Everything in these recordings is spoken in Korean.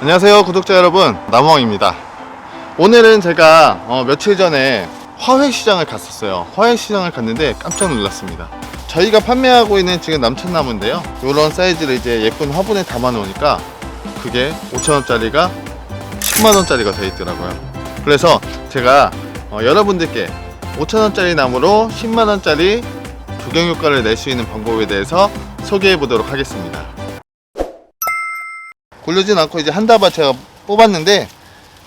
안녕하세요 구독자 여러분. 남왕입니다. 오늘은 제가 어, 며칠 전에 화훼시장을 갔었어요. 화훼시장을 갔는데 깜짝 놀랐습니다. 저희가 판매하고 있는 지금 남천나무인데요. 이런 사이즈를 이제 예쁜 화분에 담아 놓으니까 그게 5천원짜리가 10만원짜리가 되어 있더라고요. 그래서 제가 어, 여러분들께 5천원짜리 나무로 10만원짜리 조경 효과를 낼 수 있는 방법에 대해서 소개해 보도록 하겠습니다 고르진 않고 이제 한 다발 제가 뽑았는데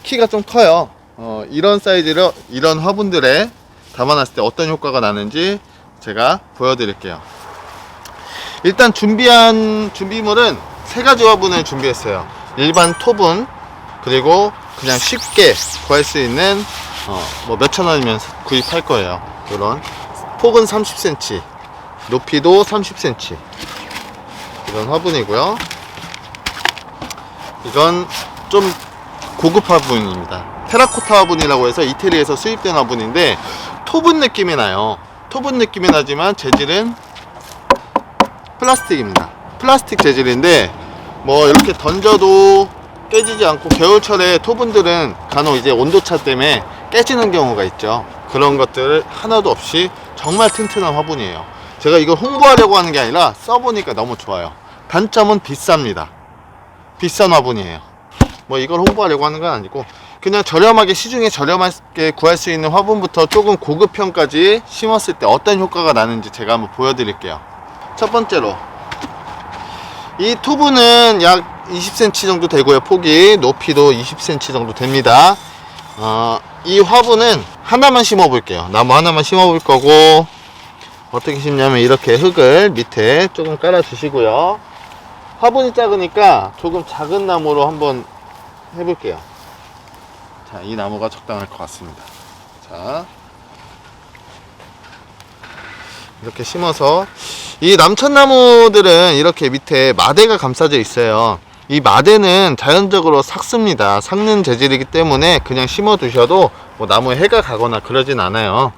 키가 좀 커요. 어, 이런 사이즈로 이런 화분들에 담아놨을 때 어떤 효과가 나는지 제가 보여드릴게요. 일단 준비한 준비물은 세 가지 화분을 준비했어요. 일반 토분 그리고 그냥 쉽게 구할 수 있는 어, 뭐 몇천 원이면 구입할 거예요. 이런 폭은 30cm, 높이도 30cm 이런 화분이고요. 이건 좀 고급 화분입니다. 테라코타 화분이라고 해서 이태리에서 수입된 화분인데 토분 느낌이 나요. 토분 느낌이 나지만 재질은 플라스틱입니다. 플라스틱 재질인데 뭐 이렇게 던져도 깨지지 않고 겨울철에 토분들은 간혹 이제 온도차 때문에 깨지는 경우가 있죠. 그런 것들 하나도 없이 정말 튼튼한 화분이에요. 제가 이걸 홍보하려고 하는 게 아니라 써보니까 너무 좋아요. 단점은 비쌉니다. 비싼 화분이에요. 뭐 이걸 홍보하려고 하는 건 아니고 그냥 저렴하게 시중에 저렴하게 구할 수 있는 화분부터 조금 고급형까지 심었을 때 어떤 효과가 나는지 제가 한번 보여드릴게요. 첫 번째로 이 투브는 약 20cm 정도 되고요. 폭이 높이도 20cm 정도 됩니다. 어, 이 화분은 하나만 심어 볼게요. 나무 하나만 심어 볼 거고 어떻게 심냐면 이렇게 흙을 밑에 조금 깔아 주시고요. 화분이 작으니까 조금 작은 나무로 한번 해볼게요. 자, 이 나무가 적당할 것 같습니다. 자, 이렇게 심어서 이 남천나무들은 이렇게 밑에 마대가 감싸져 있어요. 이 마대는 자연적으로 삭습니다. 삭는 재질이기 때문에 그냥 심어 두셔도 뭐 나무에 해가 가거나 그러진 않아요.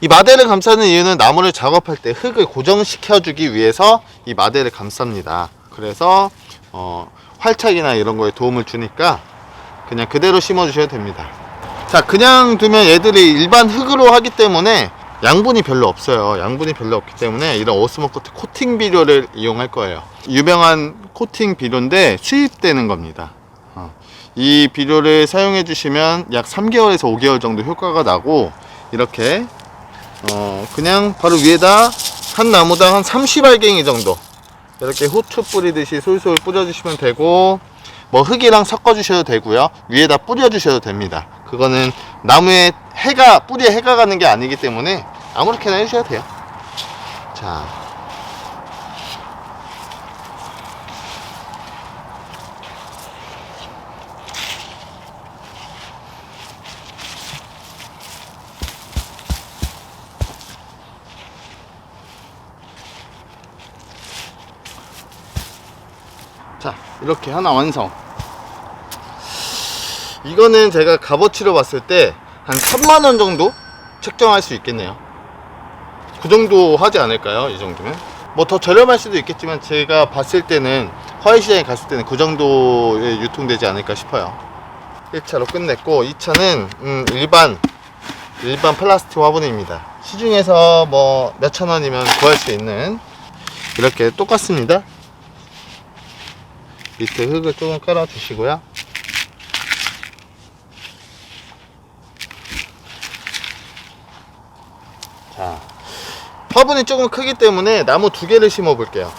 이 마대를 감싸는 이유는 나무를 작업할 때 흙을 고정시켜 주기 위해서 이 마대를 감쌉니다. 그래서 어, 활착이나 이런 거에 도움을 주니까 그냥 그대로 심어 주셔도 됩니다. 자, 그냥 두면 얘들이 일반 흙으로 하기 때문에 양분이 별로 없어요. 양분이 별로 없기 때문에 이런 오스모코트 코팅 비료를 이용할 거예요. 유명한 코팅 비료인데 수입되는 겁니다. 어, 이 비료를 사용해 주시면 약 3개월에서 5개월 정도 효과가 나고 이렇게 어 그냥 바로 위에다 한 나무당 한 30알갱이 정도. 이렇게 후추 뿌리듯이 솔솔 뿌려주시면 되고 뭐 흙이랑 섞어 주셔도 되고요. 위에다 뿌려 주셔도 됩니다. 그거는 나무에 해가 뿌리에 해가 가는 게 아니기 때문에 아무렇게나 해주셔도 돼요. 자 자 이렇게 하나 완성. 이거는 제가 값어치로 봤을 때 한 3만원 정도 책정할 수 있겠네요. 그 정도 하지 않을까요? 이 정도면? 뭐 더 저렴할 수도 있겠지만 제가 봤을 때는 화훼시장에 갔을 때는 그 정도에 유통되지 않을까 싶어요. 1차로 끝냈고 2차는 음, 일반 일반 플라스틱 화분입니다. 시중에서 뭐 몇천 원이면 구할 수 있는 이렇게 똑같습니다 밑에 흙을 조금 깔아 주시고요. 자, 화분이 조금 크기 때문에 나무 두 개를 심어 볼게요.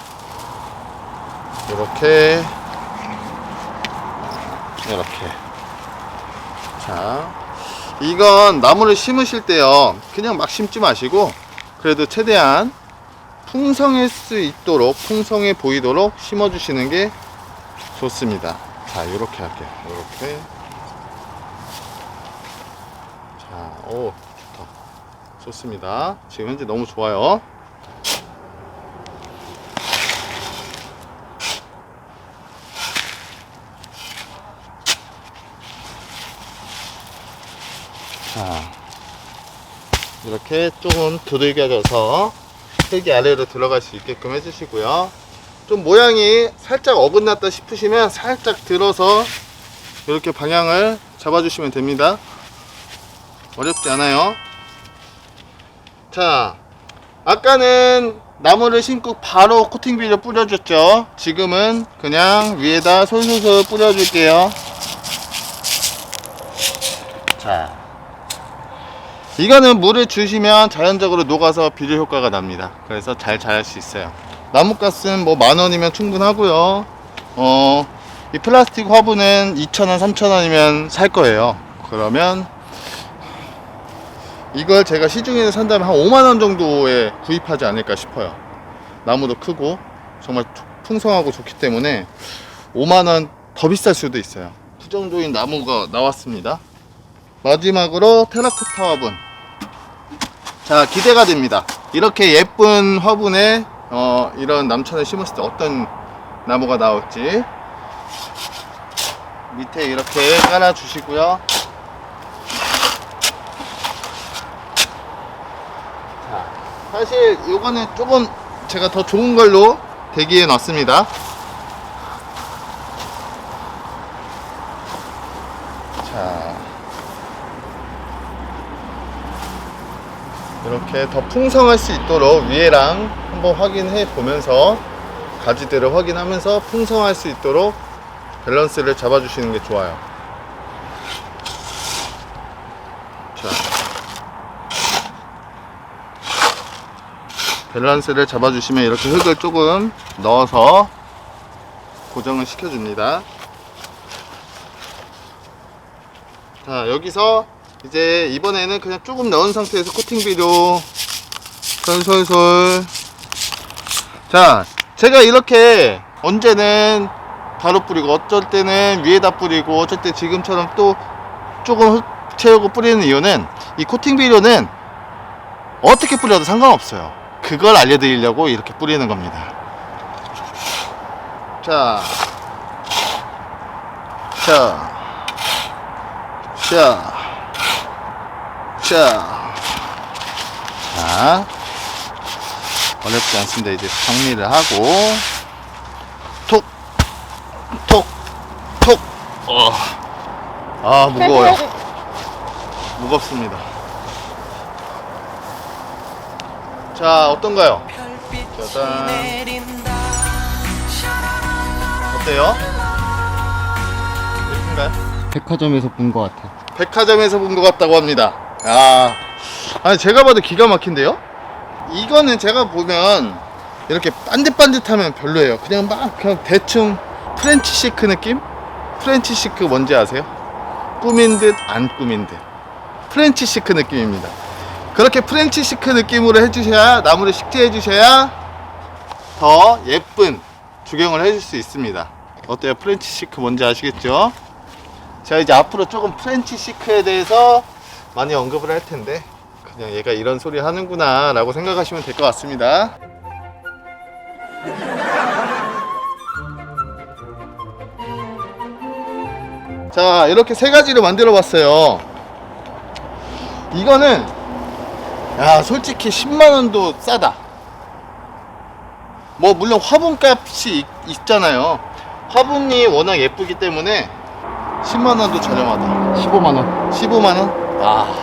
이렇게, 이렇게. 자, 이건 나무를 심으실 때요, 그냥 막 심지 마시고, 그래도 최대한 풍성할 수 있도록, 풍성해 보이도록 심어 주시는 게 좋습니다. 자, 이렇게 할게요. 이렇게. 자, 오, 좋다. 좋습니다. 지금 현재 너무 좋아요. 자, 이렇게 조금 두들겨져서 흙이 아래로 들어갈 수 있게끔 해주시고요. 좀 모양이 살짝 어긋났다 싶으시면 살짝 들어서 이렇게 방향을 잡아주시면 됩니다. 어렵지 않아요. 자, 아까는 나무를 심고 바로 코팅 비료 뿌려줬죠. 지금은 그냥 위에다 솔솔솔 뿌려줄게요. 자, 이거는 물을 주시면 자연적으로 녹아서 비료 효과가 납니다. 그래서 잘 자랄 수 있어요. 나무값은 뭐만 원이면 충분하고요. 어, 이 플라스틱 화분은 2,000원, 3,000원이면 살 거예요. 그러면 이걸 제가 시중에서 산다면 한 5만 원 정도에 구입하지 않을까 싶어요. 나무도 크고 정말 풍성하고 좋기 때문에 5만 원 더 비쌀 수도 있어요. 그 정도인 나무가 나왔습니다. 마지막으로 테라코타 화분. 자, 기대가 됩니다. 이렇게 예쁜 화분에 어, 이런 남천을 심었을 때 어떤 나무가 나올지 밑에 이렇게 깔아 주시고요. 자, 사실 요거는 조금 제가 더 좋은 걸로 대기해 놨습니다. 이렇게 더 풍성할 수 있도록 위에랑 한번 확인해 보면서 가지들을 확인하면서 풍성할 수 있도록 밸런스를 잡아 주시는 게 좋아요. 자, 밸런스를 잡아 주시면 이렇게 흙을 조금 넣어서 고정을 시켜 줍니다. 자, 여기서 이제 이번에는 그냥 조금 넣은 상태에서 코팅 비료 솔솔솔. 자 제가 이렇게 언제는 바로 뿌리고 어쩔 때는 위에다 뿌리고 어쩔 때 지금처럼 또 조금 흙 채우고 뿌리는 이유는 이 코팅 비료는 어떻게 뿌려도 상관없어요. 그걸 알려드리려고 이렇게 뿌리는 겁니다. 자. 자, 자, 자, 자, 어렵지 않습니다. 이제 정리를 하고, 톡, 톡, 톡, 어, 아, 무거워요. 무겁습니다. 자, 어떤가요? 짜잔. 어때요? 예쁜가요? 백화점에서 본 것 같아. 백화점에서 본 것 같다고 합니다. 아, 아니 제가 봐도 기가 막힌데요? 이거는 제가 보면 이렇게 반듯반듯하면 별로예요. 그냥 막 그냥 대충 프렌치 시크 느낌? 프렌치 시크 뭔지 아세요? 꾸민 듯 안 꾸민 듯. 프렌치 시크 느낌입니다. 그렇게 프렌치 시크 느낌으로 해주셔야 나무를 식재해 주셔야 더 예쁜 주경을 해줄 수 있습니다. 어때요? 프렌치 시크 뭔지 아시겠죠? 제가 이제 앞으로 조금 프렌치 시크에 대해서 많이 언급을 할 텐데 그냥 얘가 이런 소리 하는구나 라고 생각하시면 될 것 같습니다. 자 이렇게 세 가지를 만들어 봤어요. 이거는 야 솔직히 10만원도 싸다. 뭐 물론 화분값이 있- 있잖아요. 화분이 워낙 예쁘기 때문에 10만원도 저렴하다. 15만 원. 15만원? 아.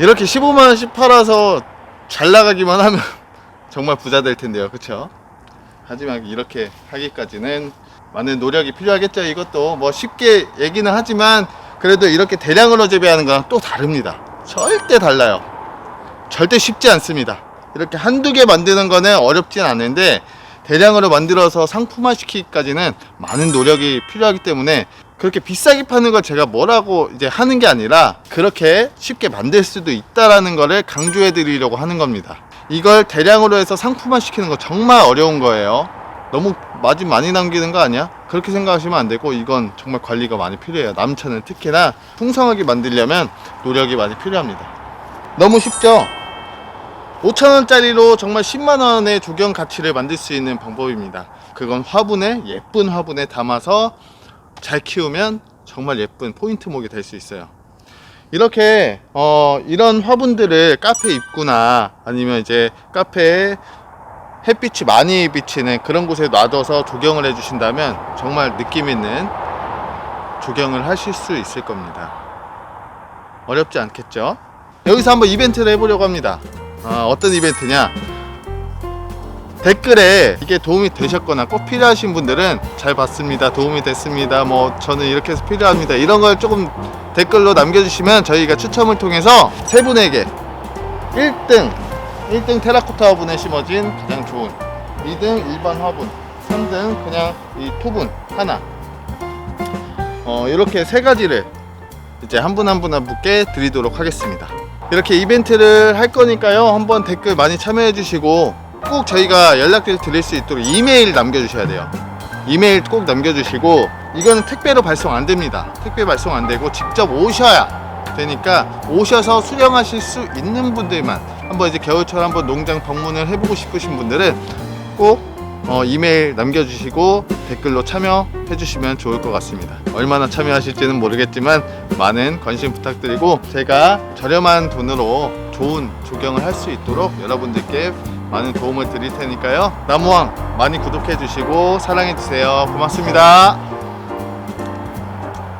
이렇게 15만원씩 팔아서 잘 나가기만 하면 정말 부자 될 텐데요. 그쵸? 하지만 이렇게 하기까지는 많은 노력이 필요하겠죠. 이것도 뭐 쉽게 얘기는 하지만 그래도 이렇게 대량으로 재배하는 건또 다릅니다. 절대 달라요. 절대 쉽지 않습니다. 이렇게 한두 개 만드는 거는 어렵진 않은데 대량으로 만들어서 상품화 시키기까지는 많은 노력이 필요하기 때문에 그렇게 비싸게 파는 걸 제가 뭐라고 이제 하는 게 아니라 그렇게 쉽게 만들 수도 있다라는 거를 강조해 드리려고 하는 겁니다. 이걸 대량으로 해서 상품화 시키는 거 정말 어려운 거예요. 너무 마진 많이 남기는 거 아니야? 그렇게 생각하시면 안 되고 이건 정말 관리가 많이 필요해요. 남천은 특히나 풍성하게 만들려면 노력이 많이 필요합니다. 너무 쉽죠? 5천원짜리로 정말 10만원의 조경 가치를 만들 수 있는 방법입니다. 그건 화분에, 예쁜 화분에 담아서 잘 키우면 정말 예쁜 포인트 목이 될 수 있어요. 이렇게, 어, 이런 화분들을 카페 입구나 아니면 이제 카페에 햇빛이 많이 비치는 그런 곳에 놔둬서 조경을 해주신다면 정말 느낌 있는 조경을 하실 수 있을 겁니다. 어렵지 않겠죠? 여기서 한번 이벤트를 해보려고 합니다. 아, 어떤 이벤트냐? 댓글에 이게 도움이 되셨거나 꼭 필요하신 분들은 잘 봤습니다. 도움이 됐습니다. 뭐 저는 이렇게 해서 필요합니다. 이런 걸 조금 댓글로 남겨주시면 저희가 추첨을 통해서 세 분에게 1등 1등 테라코타 화분에 심어진 가장 좋은 2등 일반 화분 3등 그냥 이 토분 하나 어 이렇게 세 가지를 이제 한 분 한 분 한 분께 드리도록 하겠습니다 이렇게 이벤트를 할 거니까요 한번 댓글 많이 참여해 주시고 꼭 저희가 연락을 드릴 수 있도록 이메일 남겨주셔야 돼요 이메일 꼭 남겨주시고 이거는 택배로 발송 안 됩니다 택배 발송 안 되고 직접 오셔야 되니까 오셔서 수령하실 수 있는 분들만 한번 이제 겨울철 한번 농장 방문을 해보고 싶으신 분들은 꼭 어, 이메일 남겨주시고 댓글로 참여해 주시면 좋을 것 같습니다. 얼마나 참여하실지는 모르겠지만 많은 관심 부탁드리고 제가 저렴한 돈으로 좋은 조경을 할 수 있도록 여러분들께 많은 도움을 드릴 테니까요. 나무왕 많이 구독해 주시고 사랑해 주세요. 고맙습니다.